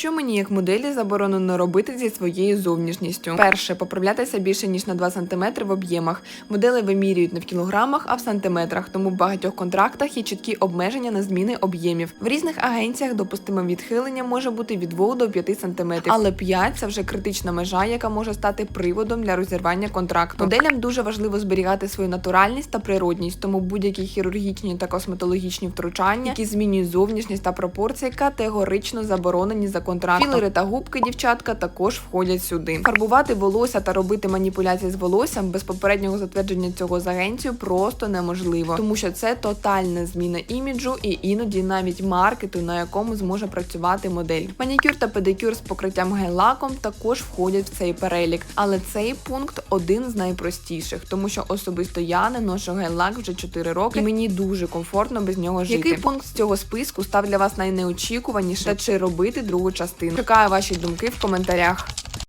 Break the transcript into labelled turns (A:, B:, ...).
A: Що мені як моделі заборонено робити зі своєю зовнішністю? Перше, поправлятися більше ніж на 2 см в об'ємах. Модели вимірюють не в кілограмах, а в сантиметрах, тому в багатьох контрактах є чіткі обмеження на зміни об'ємів. В різних агенціях допустиме відхилення може бути від 2 до 5 см, але 5 – це вже критична межа, яка може стати приводом для розірвання контракту. Моделям дуже важливо зберігати свою натуральність та природність, тому будь-які хірургічні та косметологічні втручання, які змінюють зовнішність та пропорції, категорично заборонені за контрактом. Філери та губки дівчатка також входять сюди. Фарбувати волосся та робити маніпуляції з волоссям без попереднього затвердження цього з агенцією просто неможливо, тому що це тотальна зміна іміджу і іноді навіть маркету, на якому зможе працювати модель. Манікюр та педикюр з покриттям гель-лаком також входять в цей перелік, але цей пункт один з найпростіших, тому що особисто я не ношу гель-лак вже 4 роки, і мені дуже комфортно без нього жити. Який пункт з цього списку став для вас найнеочікуваніше та чи робити другу частину? Чекаю ваші думки в коментарях.